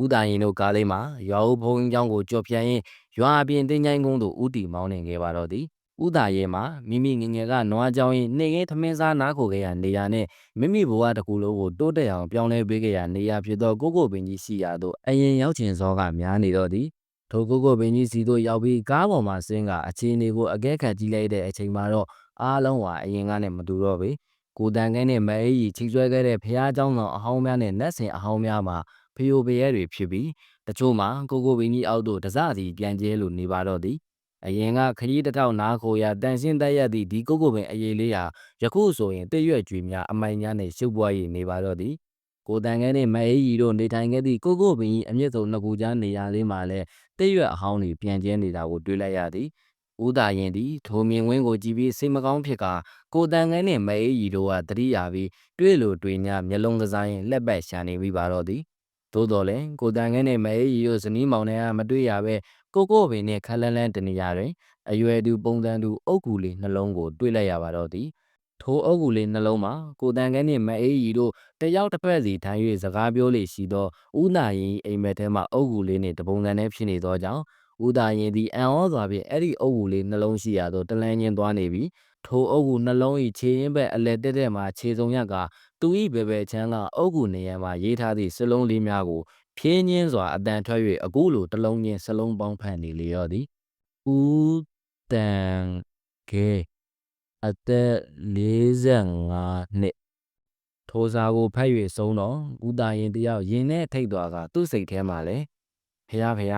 ဥတာရင်တို့ကားလေးမှာရွာဦးဘုံကျောင်းကိုကြော်ပြန်ရင်ရွာအပြင်တင်းချိုင်းကုန်းသို့ဥတီမောင်းနေခဲ့ပါတော့သည်ဥတာရဲမှာမိမိငငယ်ကနွားကြောင်ရင်နေရင်သမင်းစားနားခိုခဲ့ရနေရနဲ့မိမိဘဝတစ်ခုလုံးကိုတိုးတက်အောင်ပြောင်းလဲပေးခဲ့ရနေရဖြစ်သောကိုကိုပင်ကြီးရှိရာသို့အရင်ရောက်ချင်စောကများနေတော့သည်ထိုကိုကိုပင်ကြီးစီသို့ရောက်ပြီးကားပေါ်မှာဆင်းကအခြေအနေကိုအကဲခတ်ကြည့်လိုက်တဲ့အချိန်မှာတော့အားလုံးဟာအရင်ကနဲ့မတူတော့ပေကိုတန်ကဲနဲ့မအေးကြီးချိဆွဲခဲ့တဲ့ဖះเจ้าတော်အဟောင်းများနဲ့နတ်ဆင်အဟောင်းများမှာ ဖျို့ဖျဲတွေဖြစ်ပြီးတချို့မှာကိုကိုပင်ကြီးအောက်သို့တစစီပြန်ကျဲလို့နေပါတော့သည်အရင်ကခရီးတစ်ထောက်နားခိုရာတန်ရှင်းတက်ရသည့်ဒီကုတ်ကုတ်ပင်အရေးလေးဟာယခုဆိုရင်တည့်ရွက်ကြွေများအမိုင်များနှင့်ရှုပ်ပွား၍နေပါတော့သည်ကိုတန်ခဲနှင့်မအေးကြီးတို့နေထိုင်ခဲ့သည့်ကုတ်ကုတ်ပင်၏အမြင့်ဆုံးနှစ်ခုကြားနေရာလေးမှာလည်းတည့်ရွက်အဟောင်းတွေပြန်ကျဲနေတာကိုတွေ့လိုက်ရသည်ဦးသာရင်သည်ထိုမြင်ကွင်းကိုကြည့်ပြီးစိတ်မကောင်းဖြစ်ကာကိုတန်ခဲနှင့်မအေးကြီးတို့ကတတိယပြီးတွေ့လိုတွေ့ညာမျက်လုံးကစားရင်လက်ပတ်ရှာနေပြီးပါတော့သည် သို့တော်လည်းကိုတန်ခဲနှင့်မအေးကြီးတို့ဇနီးမောင်နှံကမတွေ့ရပဲကိုကိုပင်နှင့်ခလန်းလန်းတနေရာတွင်အရွယ်တူပုံစံတူအုတ်ဂူလေးနှလုံးကိုတွေ့လိုက်ရပါတော့သည်ထိုအုတ်ဂူလေးနှလုံးမှာကိုတန်ခဲနှင့်မအေးကြီးတို့တယောက်တစ်ဖက်စီထိုင်၍စကားပြောလေရှိသောဦးနာရင်အိမ်မက်ထဲမှအုတ်ဂူလေးနှင့်တပုံစံနဲ့ဖြစ်နေသောကြောင့်ဦးသာရင်သည်အံ့ဩစွာဖြင့်အဲ့ဒီအုတ်ဂူလေးနှလုံးရှိရာသို့တလန်းချင်းသွားနေပြီး ထိုအုတ်ဂူနှလုံး၏ခြေရင်းဘက်အလဲတက်တက်မှခြေစုံရကသူ၏ဘယ်ဘယ်ချမ်းကအုတ်ဂူနေရန်မှာရေးထားသည့်စလုံးလေးများကိုဖြင်းချင်းစွာအတန်ထွက်၍အခုလိုတလုံးချင်းစလုံးပေါင်းဖက်နေလေရောသည်ဦးတန်ကေအသက်45နှစ်ထိုစာကိုဖတ်၍ဆုံးတော့ဦးတာရင်တယောက်ရင်နဲ့ထိတ်သွားကသူ့စိတ်ထဲမှာလဲဖះဖះ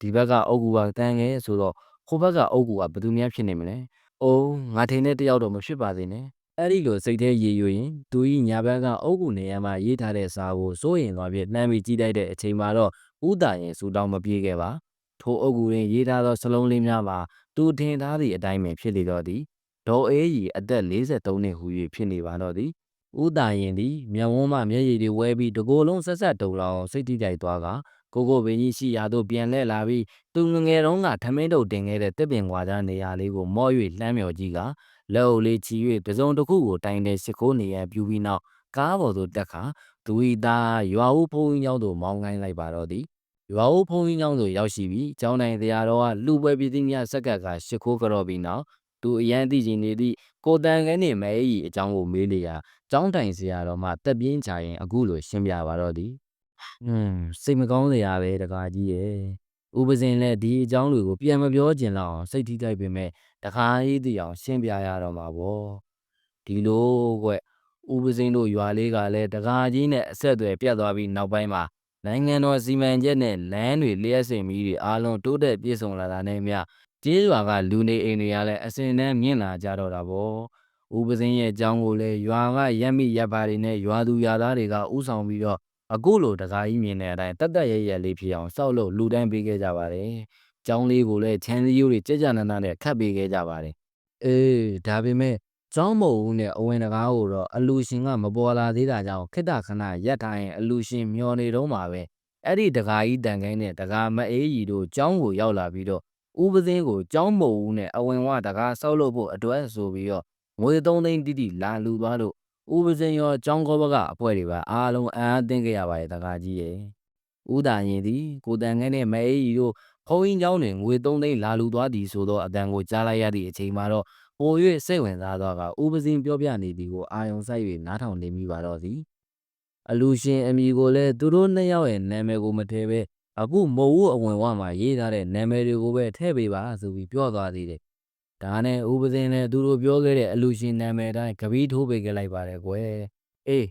ဒီဘက်ကအုတ်ကူကတန်ငယ်ဆိုတော့ဟိုဘက်ကအုတ်ကူကဘယ်သူများဖြစ်နေမလဲ။ အိုးငါထင်တဲ့တယောက်တော့မဖြစ်ပါစေနဲ့။အဲ့ဒီလိုစိတ်ထဲရေရွရင်သူဤညာဘက်ကအုပ်ကူနေရမှရေးထားတဲ့စာကိုစိုးရင်သွားပြလှမ်းပြီးကြည့်လိုက်တဲ့အချိန်မှာတော့ဥတာရင်စူတောင်းမပြေခဲ့ပါ။ထိုအုပ်ကူတွင်ရေးထားသောစလုံးလေးများမှာသူထင်ထားသည့်အတိုင်းပင်ဖြစ်လေတော့သည်။ဒေါ်အေးကြီးအသက်43နှစ်ဟူ၍ဖြစ်နေပါတော့သည်။ဥတာရင်သည်မျက်ဝန်းမှမျက်ရည်တွေဝဲပြီးတကိုယ်လုံးဆက်ဆက်တုံလောင်စိတ်ထိကြိုက်သွားက ကိုကိုပင်ကြီးရှိရာသို့ပြန်လှည့်လာပြီးသူငငယ်တုန်းကထမင်းတုပ်တင်ခဲ့တဲ့တစ်ပင်ကွာကြားနေရာလေးကိုမော့၍လှမ်းမြော်ကြည့်ကလက်အုပ်လေးချီ၍တစုံတစ်ခုကိုတိုင်တဲ့ရှစ်ခိုးနေရန်ပြူပြီးနောက်ကားပေါ်သို့တက်ခါသူ၏သားရွာဦးဖုံးကြီးကျောင်းသို့မောင်းကိုင်းလိုက်ပါတော့သည်ရွာဦးဖုံးကြီးကျောင်းသို့ရောက်ရှိပြီးကျောင်းတိုင်တရားတော်ကလူပွဲပြည်သူများဆက်ကပ်ကရှစ်ခိုးကြော်ပြီးနောက်သူအရန်သိချင်နေသည့်ကိုတန်ခဲနှင့်မဲကြီးအကြောင်းကိုမေးလျာကျောင်းတိုင်ဆရာတော်မှတက်ပြင်းချရင်အခုလိုရှင်းပြပါတော့သည် ဟွန်းစိတ်မကောင်းစရာပဲတကားကြီးရဲ့ဥပဇင်လည်းဒီအကြောင်းတွေကိုပြန်မပြောကျင်တော့စိတ်ထိကြိုက်ပေမဲ့တခါကြီးသိအောင်ရှင်းပြရတော့မှာပေါ့ဒီလိုကွဥပဇင်တို့ရွာလေးကလည်းတကားကြီးနဲ့အဆက်အသွယ်ပြတ်သွားပြီးနောက်ပိုင်းမှာနိုင်ငံတော်စီမံချက်နဲ့လမ်းတွေလျှက်စင်ပြီးတွေအားလုံးတိုးတက်ပြည့်စုံလာတာနဲ့မျှကျေးရွာကလူနေအိမ်တွေကလည်းအစင်တန်းမြင့်လာကြတော့တာပေါ့ဥပဇင်ရဲ့အကြောင်းကိုလည်းရွာကရက်မိရက်ပါတွေနဲ့ရွာသူရွာသားတွေကဥဆောင်ပြီးတော့ အခုလိုတကားကြီးမြင်တဲ့အတိုင်းတတ်တတ်ရရလေးဖြစ်အောင်စောက်လို့လူတန်းပေးခဲ့ကြပါတယ်။ကျောင်းလေးကိုလည်းချမ်းစည်းရိုးတွေကြက်ကြနနနဲ့ခတ်ပေးခဲ့ကြပါတယ်။အေးဒါပေမဲ့ကျောင်းမုံဦးနဲ့အဝင်တကားကိုတော့အလူရှင်ကမပေါ်လာသေးတာကြောင့်ခိတ္တခဏရက်ထားရင်အလူရှင်မျောနေတော့မှာပဲ။အဲ့ဒီတကားကြီးတန်ခိုင်းနဲ့တကားမအေးကြီးတို့ကျောင်းကိုရောက်လာပြီးတော့ဥပစင်းကိုကျောင်းမုံဦးနဲ့အဝင်ဝတကားဆောက်လုပ်ဖို့အတွက်ဆိုပြီးတော့ငွေ3သိန်းတိတိလာလူသွားလို့ ဥပစင်ရောကျောင်းကောဘကအဖွဲတွေပါအားလုံးအံ့အားသင့်ခဲ့ရပါတယ်တကားကြီးရဲ့ဥဒါရင်သည်ကိုတန်ငဲနဲ့မအေးကြီးတို့ဖုံးရင်ကျောင်းတွင်ငွေ3သိန်းလာလူသွားသည်ဆိုသောအတန်ကိုကြားလိုက်ရသည့်အချိန်မှာတော့ပို၍စိတ်ဝင်စားသွားကဥပစင်ပြောပြနေသည်ကိုအာယုံဆိုင်၍နားထောင်နေမိပါတော့သည်အလူရှင်အမိကိုလည်းသူတို့နှစ်ယောက်ရဲ့နာမည်ကိုမထည့်ပဲအခုမုံဝအဝင်ဝမှာရေးထားတဲ့နာမည်တွေကိုပဲထည့်ပေးပါဆိုပြီးပြောသွားသေးတယ် ဒါနဲ့ဥပဇင်လည်းသူတို့ပြောခဲ့တဲ့အလူရှင်နာမည်တိုင်းကပီးထိုးပေးခဲ့လိုက်ပါတယ်ကွယ်အေး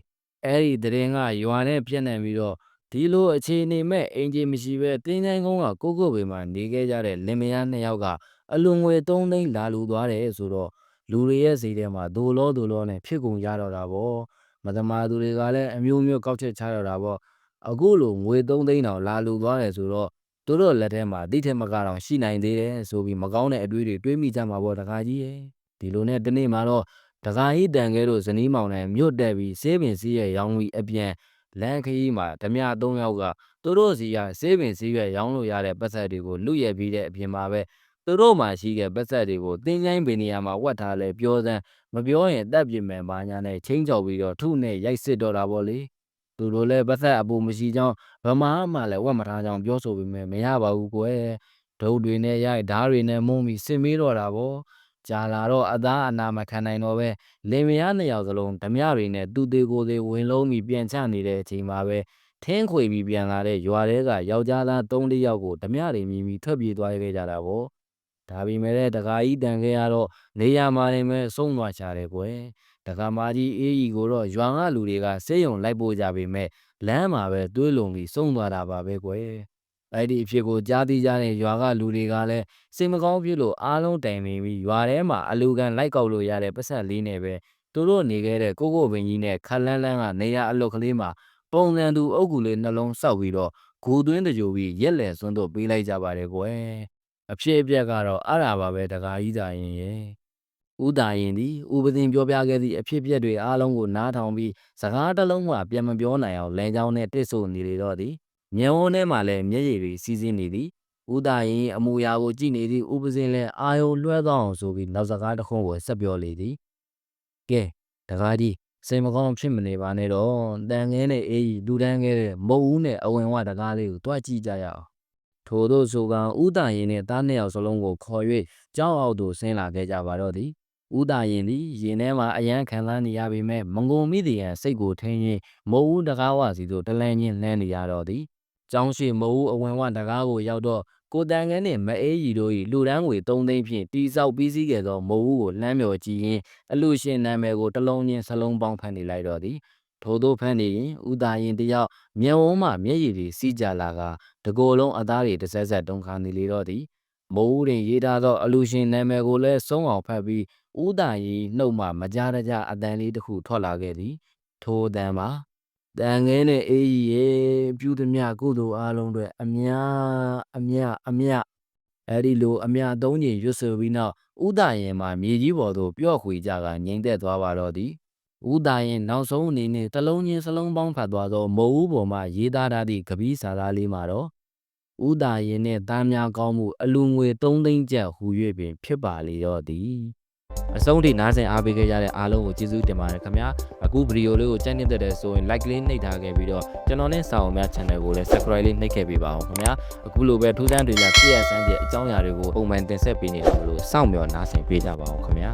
အဲ့ဒီတရင်ကရွာနဲ့ပြက်နှံပြီးတော့ဒီလိုအခြေအနေမဲ့အင်ဂျင်မရှိပဲတင်းတိုင်းကုန်းကကိုကိုပေမှာနေခဲ့ကြတဲ့လင်မယားနှစ်ယောက်ကအလွန်ငွေ3သိန်းလာလူသွားတယ်ဆိုတော့လူတွေရဲ့စိတ်ထဲမှာဒိုလောဒိုလောနဲ့ဖြစ်ကုန်ကြတော့တာပေါ့မသမာသူတွေကလည်းအမျိုးမျိုးကောက်ချက်ချတော့တာပေါ့အခုလိုငွေ3သိန်းတောင်လာလူသွားတယ်ဆိုတော့ သူတို့လက်ထဲမှာတိထက်မကတော့ရှိနိုင်သေးတယ်ဆိုပြီးမကောင်းတဲ့အတွေးတွေတွေးမိကြမှာပေါ့တခါကြီးရဲ့ဒီလိုနဲ့ဒီနေ့မှာတော့တခါကြီးတန်ခဲတို့ဇနီးမောင်နဲ့မြို့တက်ပြီးစေးပင်စည်းရဲ့ရောင်းပြီးအပြန်လမ်းခရီးမှာဓမြ၃ယောက်ကသူတို့စီကစေးပင်စည်းရဲ့ရောင်းလို့ရတဲ့ပတ်သက်တွေကိုလူရက်ပြီးတဲ့အပြင်မှာပဲသူတို့မှရှိတဲ့ပတ်သက်တွေကိုတင်းချိုင်းပင်နေရာမှာဝတ်ထားလဲပြောစမ်းမပြောရင်တက်ပြင်မယ်ဘာညာနဲ့ချင်းချော်ပြီးတော့ထုနဲ့ရိုက်စစ်တော့တာပေါ့လေ သူတို့လည်းပတ်သက်အပူမရှိကြောင်းဗမာမှလည်းဝတ်မထားကြောင်းပြောဆိုပေမဲ့မရပါဘူးကွယ်ဒုတ်တွေနဲ့ရိုက်ဓားတွေနဲ့မုံပြီးစင်မေးတော့တာပေါ့ကြာလာတော့အသားအနာမခံနိုင်တော့ပဲလင်မယားနှစ်ယောက်စလုံးဓမြတွေနဲ့သူသေးကိုယ်သေးဝင်လုံးပြီးပြန်ချနေတဲ့အချိန်မှာပဲထင်းခွေပြီးပြန်လာတဲ့ရွာတဲကယောက်ျားသား၃၄ယောက်ကိုဓမြတွေမြည်ပြီးထွက်ပြေးသွားခဲ့ကြတာပေါ့ဒါပေမဲ့လည်းတကာကြီးတန်ခဲ့ရတော့နေရမှာနေမဲ့ဆုံးသွားချတယ်ကွယ် တကာမာကြီးအေးကြီးကိုတော့ရွာကလူတွေကစေးရုံလိုက်ပို့ကြပေမဲ့လမ်းမှာပဲတွေးလုံပြီးဆုံးသွားတာပါပဲကွယ်အဲ့ဒီအဖြစ်ကိုကြားသိကြတဲ့ရွာကလူတွေကလည်းစိတ်မကောင်းဖြစ်လို့အားလုံးတိုင်ပင်ပြီးရွာထဲမှာအလူကန်လိုက်ကောက်လို့ရတဲ့ပတ်ဆက်လေးနဲ့ပဲသူတို့နေခဲ့တဲ့ကိုကိုပင်ကြီးနဲ့ခက်လန်းလန်းကနေရအလုတ်ကလေးမှာပုံစံသူအုပ်ကူလေးနှလုံးစောက်ပြီးတော့ဂူသွင်းတကြိုပြီးရက်လေစွန်းတို့ပေးလိုက်ကြပါတယ်ကွယ်အဖြစ်အပျက်ကတော့အရာပါပဲတကာကြီးသာရင်ရဲ့ ဦးတာရင်သည်ဥပဒင်ပြောပြခဲ့သည့်အဖြစ်အပျက်တွေအားလုံးကိုနားထောင်ပြီးစကားတစ်လုံးမှပြန်မပြောနိုင်အောင်လမ်းကြောင်းနဲ့တစ်ဆို့နေလေတော့သည်မျက်ဝန်းထဲမှာလည်းမျက်ရည်တွေစီးဆင်းနေသည်ဦးတာရင်အမူအရာကိုကြည့်နေသည့်ဥပစင်လည်းအာယုံလွှဲသွားအောင်ဆိုပြီးနောက်စကားတစ်ခုကိုဆက်ပြောလေသည်ကဲတကားကြီးစိတ်မကောင်းဖြစ်မနေပါနဲ့တော့တန်ငဲနဲ့အေးကြီးလူတန်းခဲ့တဲ့မုတ်ဦးနဲ့အဝင်ဝတကားလေးကိုတွားကြည့်ကြရအောင်ထို့သောဆိုကဦးတာရင်နဲ့တားနှစ်ယောက်စလုံးကိုခေါ်၍ကြောင်းအောက်သို့ဆင်းလာခဲ့ကြပါတော့သည် ဦးတာရင်သည်ရင်ထဲမှာအယမ်းခံစားနေရပေမဲ့မငုံမိသည်ရန်စိတ်ကိုထိန်းရင်းမုတ်ဦးတကားဝစီသို့တလန်းချင်းလှမ်းနေရတော့သည်ကျောင်းရှိမုတ်ဦးအဝင်ဝတကားကိုရောက်တော့ကိုတန်ငန်းနှင့်မအေးရီတို့၏လူဒန်းငွေ3သိန်းဖြင့်တီဆောက်ပြီးစီးခဲ့သောမုတ်ဦးကိုလှမ်းမြော်ကြည့်ရင်းအလူရှင်နာမည်ကိုတစ်လုံးချင်းစလုံးပေါင်းဖန်နေလိုက်တော့သည်ထို့သောဖန်နေရင်ဥသာရင်တယောက်မျက်ဝန်းမှမျက်ရည်တွေစီးကြလာကတကိုယ်လုံးအသားတွေတစ်ဆက်ဆက်တုံခါနေလေတော့သည်မိုးတင်ရေးထားသောအလူရှင်နာမည်ကိုလည်းစုံအောင်ဖတ်ပြီး ဦးတာရီနှုတ်မှမကြားတကြအတန်လေးတစ်ခုထွက်လာခဲ့သည်ထိုအတန်မှာတန်ငဲနဲ့အေးကြီးရဲ့ပြုသည်မြကုသိုလ်အားလုံးတွေအမြအမြအမြအဲ့ဒီလိုအမြသုံးချိန်ရွတ်ဆိုပြီးနောက်ဦးတာရင်မှာမြေကြီးပေါ်သို့ပြော့ခွေကြကငိမ့်သက်သွားပါတော့သည်ဦးတာရင်နောက်ဆုံးအနေနဲ့တလုံးချင်းစလုံးပေါင်းဖတ်သွားသောမိုးဦးပေါ်မှရေးသားထားသည့်ကပီးစာသားလေးမှာတော့ဦးတာရင်နှင့်သားများကောင်းမှုအလူငွေ3သိန်းကျပ်ဟူ၍ပင်ဖြစ်ပါလေတော့သည် အဆုံးထိနားဆင်အားပေးခဲ့ကြတဲ့အားလုံးကိုကျေးဇူးတင်ပါတယ်ခင်ဗျာအခုဗီဒီယိုလေးကိုကြိုက်နေတဲ့တဲ့ဆိုရင် like လေးနှိပ်ထားခဲ့ပြီးတော့ကျွန်တော်နဲ့စာအုံများ channel ကိုလည်း subscribe လေးနှိပ်ခဲ့ပေးပါအောင်ခင်ဗျာအခုလိုပဲထူးဆန်းတွေကြပြည့်ရစမ်းတဲ့အကြောင်းအရာတွေကိုပုံမှန်တင်ဆက်ပေးနေတာမလို့စောင့်မျှော်နားဆင်ပေးကြပါအောင်ခင်ဗျာ